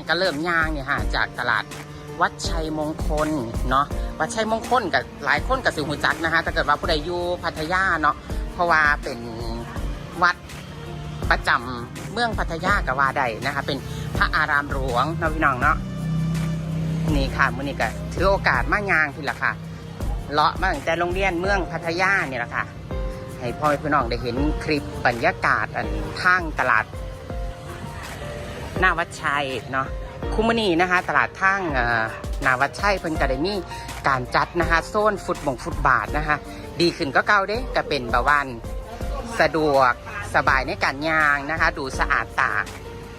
นก็เริ่มย่างเนี่ยค่ะจากตลาดวัดชัยมงคลเนาะวัดชัยมงคลกับหลายคนกับสิวหูจักนะคะถ้าเกิดว่าผู้ใดอยู่พัทยาเนาะเพราะว่าเป็นวัดประจำเมืองพัทยากับว่าใดนะคะ เป็นพระอารามหลวงนะพี่น้องเนาะนี่ค่ะมื้อนี้ก็ถือโอกาสมายางพี่ละค่ะเลาะมาตั้งแต่โรงเรียนเมืองพัทยาเนี่ยแหละค่ะให้พ่อแม่พี่น้องได้เห็นคลิปบรรยากาศอันทางตลาด หน้าวัดชัยเนาะคุมนีนะคะ ตลาดทางนาวัดชัยเพิ่นก็ได้มีการจัดนะคะโซนฟุตบงฟุตบาทนะคะ ดีขึ้นก็เก่าเด้ก็เป็นบบวันสะดวกสบายในการยางนะคะ ดูสะอาดตา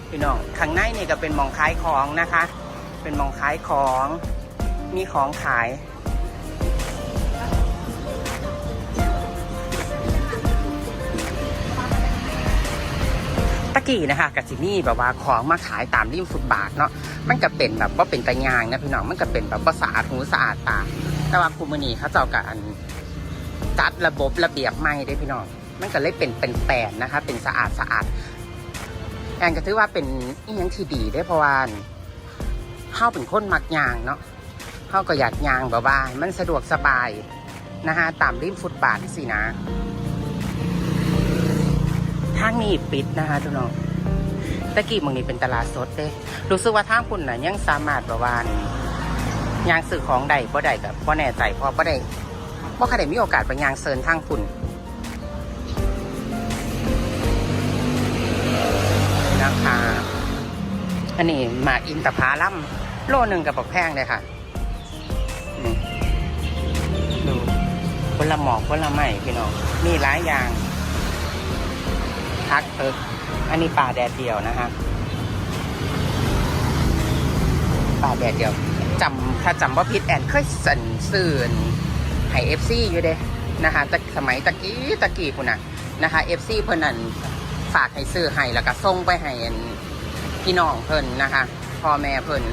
พี่น้องข้างในนี่ก็เป็นมองขายของนะคะ เป็นมองขายของมีของขาย ตะกี้นะคะกับจิมี่แบบว่าของมาขายตามริมฟุตบาทเนาะมันก็เป็นแบบว่าเป็นตะยางนะพี่น้องมันก็เป็นแบบว่าสะอาดหูสะอาดตาแต่ว่าคูมือนีเขาเจ้ากับอันจัดระบบระเบียบใหม่ได้พี่น้องมันก็เลยเป็นเป็นแปลนนะคะ เป็นสะอาดสะอาดแอนก็ถือว่าเป็นอีหยังที่ดีได้เพราะว่าเฮาเป็นคนมักยางเนาะเฮาก็อยากยางแบบว่ามันสะดวกสบายนะคะตามริมฟุตบาทสินะ ทางนี้ปิดนะคะทุกน้องตะกี้มึงนี้เป็นตลาดสดเด้รู้สึกว่าทางคุณน่ะยังสามารถแบบว่ายางซื้อของใดบ่ได้แบบบ่แน่ใจเพราะบ่ได้บ่เคยได้มีโอกาสไปยางเซินทางคุณนะคะอันนี้หมากอินตะพาลัมโลหนึ่งกับบักแพงเลยค่ะดูผละหมอกผละไม้พี่น้องมีหลายอย่าง พักเอิกอันนี้ปลาแดดเดียวนะฮะปลาแดดเดียวจำถ้าจำว่าพิษแอนเคยสั่นสื่อให้เอฟซีอยู่เด้นะคะแต่สมัยตะกี้ตะกี้คุณน่ะนะคะเอฟซีเพิ่นนั่นฝากให้ซื้อให้แล้วก็ส่งไปให้พี่น้องเพิ่นนะคะพ่อแม่เพิ่น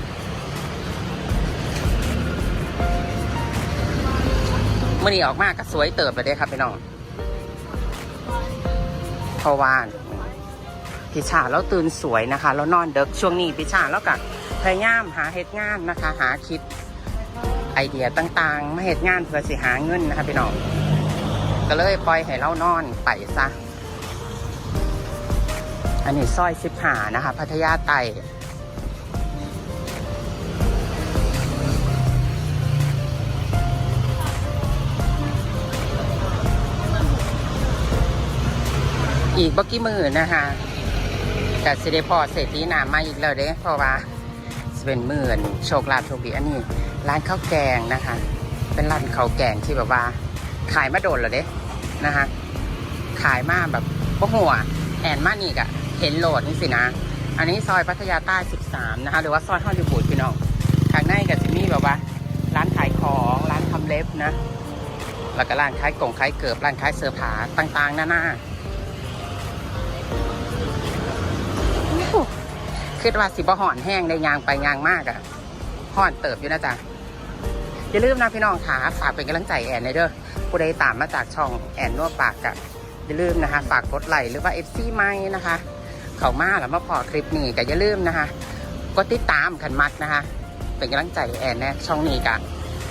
เมื่อนี้ออกมาก็สวยเติบเลยเด้ครับพี่น้อง เพราะว่าพิชาแล้วตื่นสวยนะคะแล้วนอนเด็กช่วงนี้พิชาแล้วก็พยายามหาเหตุงานนะคะ หาคิดไอเดียต่างๆ มาเหตุงานเพื่อสิหาเงินนะคะพี่น้องก็เลยปล่อยให้เรานอนไปซะอันนี้ซอยสิบหานะคะ พัทยาไต่ อีกบักกี้มือนะคะกับสิเดพอเศรษฐีหนามาอีกแล้วเด้เพราะว่าสเป็นหมื่นโชคลาภโชคดีอันนี้ร้านข้าวแกงนะคะ เป็นร้านข้าวแกงที่แบบว่า ขายมาโดนแล้วเด้นะคะ ขายมาแบบพวกหัวแอนมานี่กะเห็นโหลดนี่สินะ อันนี้ซอยพัทยาใต้ 13 นะคะ หรือว่าซอยฮอลลีวูดพี่น้องข้างในก็จะมีแบบว่า ร้านขายของร้านทำเล็บนะ แล้วก็ร้านขายกล่องขายเกิบร้านขายเสื้อผ้าต่างๆหน้าน คิดว่าสิบ่ห่อนแห้งได้ยางไปยางมากอะห่อนเติบอยู่นะจ๊ะอย่าลืมนะพี่น้องค่ะฝากเป็นกำลังใจแอนในเด้อผู้ใดตามมาจากช่องแอนนวดปากกะอย่าลืมนะคะฝากกดไลค์หรือว่าเอฟซีไม่นะคะ เขามาแล้วมาพอคลิปนี้ก็อย่าลืมนะคะกดติดตามขันมักนะคะ เป็นกำลังใจแอนแนะช่องนี้กะ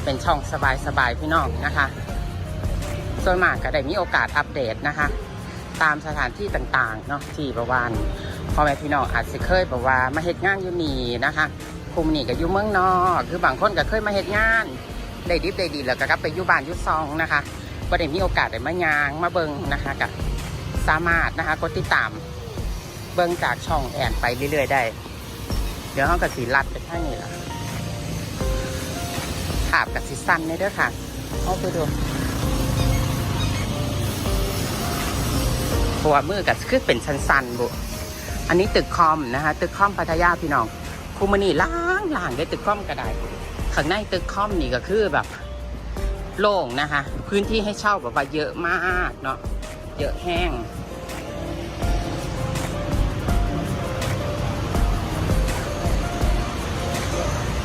เป็นช่องสบายๆพี่น้องนะคะ ส่วนมากก็ได้มีโอกาสอัปเดตนะคะ ตามสถานที่ต่างๆเนาะที่ประวาน พ่อแม่พี่น้องอาจจะเคยแบบว่ามาเฮ็ดงานอยู่นี่นะคะคุมนี่ก็อยู่เมืองนอกคือบางคนก็เคยมาเฮ็ดงานได้ดิบได้ดีแล้วก็กลับไปอยู่บ้านอยู่ซองนะคะก็ได้มีโอกาสได้มายางมาเบิงนะคะกับสามารถนะคะกดติดตามเบิงจากช่องแอนไปเรื่อยๆได้ เดี๋ยวเขากับสีรัดไปข้านี้ละภาพกับสีสั้นนี่เด้อค่ะเอาไปดูเพราะว่ามือกับคือเป็นสั้นๆบุ อันนี้ตึกคอมนะคะ ตึกคอมพัทยาพี่น้องคูมานี่ล่างล่างได้ตึกคอมก็ได้ข้างในตึกคอมนี่ก็คือแบบ โล่งนะคะ พื้นที่ให้เช่าแบบว่าเยอะมากเนาะเยอะแห้ง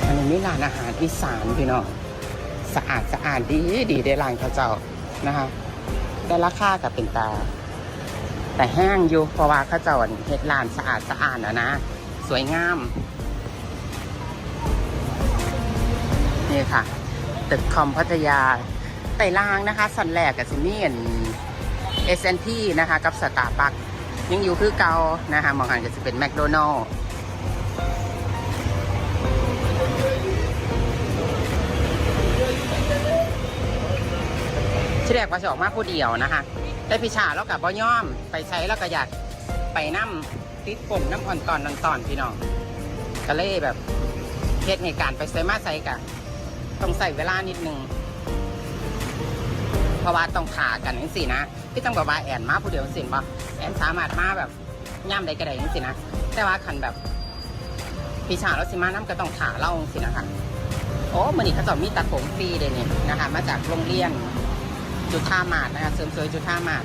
อันนี้มีร้านอาหารอีสานพี่น้องสะอาดสะอาดดีดีได้ร้านเขาเจ้านะคะแต่ราคากับเป็นตา แต่แห้งอยู่เพราะว่าเขาเจ้นเฮ็ดลานสะอาดสะอาล้วนะ สวยงาม นี่ค่ะ ตึกคอมพัทยาไต่ล่างนะคะสันแรกกับซิมี่เอสแอนพีนะคะ กับสตาร์บัคยังอยู่คือเก่านะคะมองหันก็จะเป็นแมคโดนัลล์ที่แรกว่าจะออกมากผู้เดียวนะคะ ได้พิชาแล้วกับบ่ย่อม ไปใช้แล้วก็อยากไปน้ำติดฝนน้ำอ่อนตอนนอนตอนพี่น้องก็เลยแบบเหตุในการไปใส่มาใส่กะต้องใส่เวลานิดนึงเพราะว่าต้องขากันอย่างสินะพี่ต้องบอกว่าแอนมาผู้เดียวสินบ่แอนสามารถมาแบบย่ำใดก็ได้อย่างสินะแต่ว่าคันแบบพิชาแล้วสิมาน้ำก็ต้องขาเล่าสินะคะโอ้มันนี่เขาจะมีตัดผมฟรีเลยเนี่ยนะคะ มาจากโรงเรียน จุดท่ามาดนะคะเสริมสวยจุดท่ามาด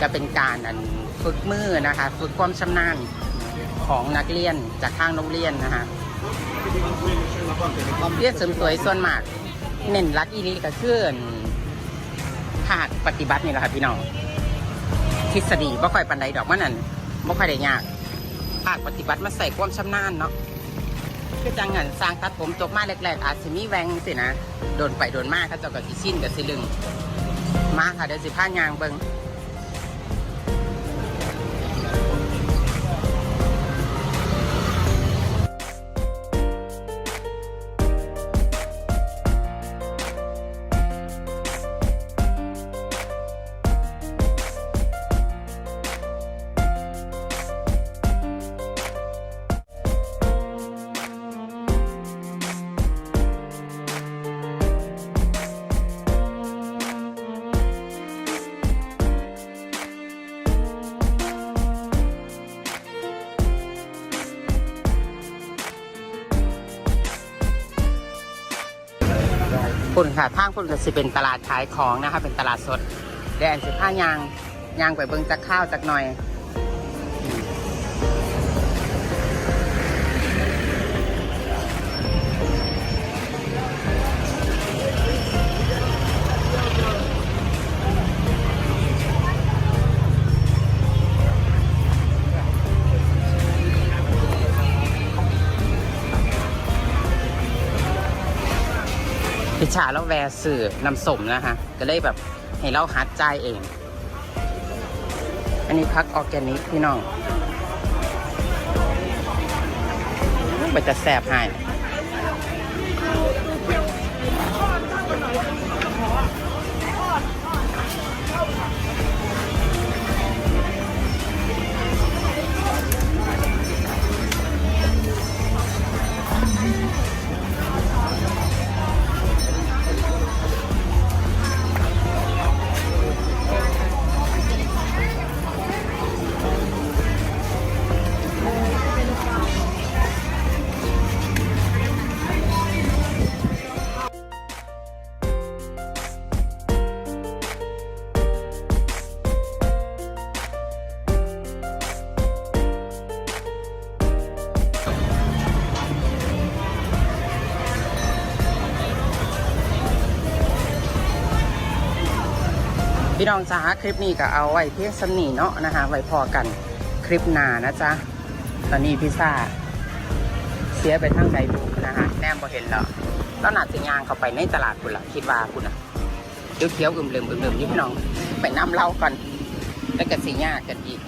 จะเป็นการอันฝึกมือนะคะ ฝึกความชำนาญของนักเรียนจากทางโรงเรียนนะคะเรียนเสริมสวยส่วนมาก เน้นรักอีรีก็คืออั่นภาคปฏิบัตินี่แหละค่ะพี่น้องทฤษฎีบ่ค่อยปันใดดอกมันนั่นบ่ค่อยได้ยากภาคปฏิบัติมาใส่ความชำนาญเนาะ คือจังหันสร้างตัดผมจบมาแรกๆอาจสิมีแวงสินะ โดนไปโดนมากเขาเจ้าก็สิชินกับสิลึง มาค่ะเดี๋ยวสิผ้ายางเบิง คุณค่ะทางคุณก็สิเป็นตลาดขายของนะคะเป็นตลาดสดแดนสิผ้ายางยางไปเบิงจากข้าวจากหน่อย พิชาแล้วแวร์สื่อนำสมนะคะก็เลยแบบให้เราฮัดใจเอง อันนี้พักออร์แกนิกพี่น้องไปจะแสบให้ พี่น้องจ้าคลิปนี้ก็เอาไว้เพียงสำนีเนาะนะคะ ไว้พอกันคลิปหน้านะจ๊ะ ตอนนี้พิซซ่า เสียไปทางใดบุกนะคะแนมพอเห็นแล้วแล้วหนาสิยางเข้าไปในตลาดคุณล่ะคิดว่าคุณอะเขียวเขียวๆอึมเลิมอึมเลิมนี่พี่น้อง ไปน้ำเล่าก่อนแล้วก็สียากกันอีก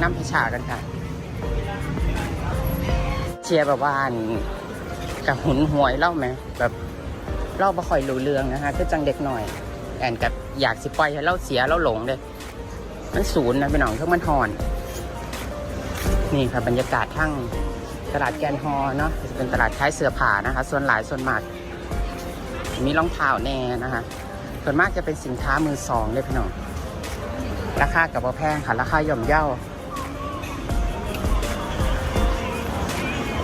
น้ำพิชากันค่ะ เชียร์แบบว่าอันกับหุนหวยเล่าไหมแบบเล่าบ่ค่อยรู้เรื่องนะคะคือจังเด็กหน่อย แอนกับอยากสิปล่อยให้เล่าเสียเล่าหลงเลยมันศูนย์นะพี่น้องทั้งมันหอน นี่ค่ะบรรยากาศทั้งตลาดแกนฮอเนาะจะเป็นตลาดขายเสื้อผ้านะคะ ส่วนหลายส่วนมาก มีรองเท้าแน่นะคะส่วนมากจะเป็นสินค้ามือสองเลยพี่น้องราคากับว่าแพงค่ะ ราคาย่อมเย่า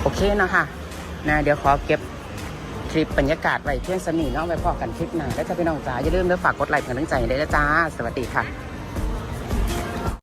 โอเคนะคะนะเดี๋ยวขอเก็บคลิปบรรยากาศไว้เพียงสนีเนาะไว้พอกันคลิปหน้าแล้วจะพี่น้องจ๋าอย่าลืมเด้อฝากกดไลค์กำลังใจได้นะจ้า สวัสดีค่ะ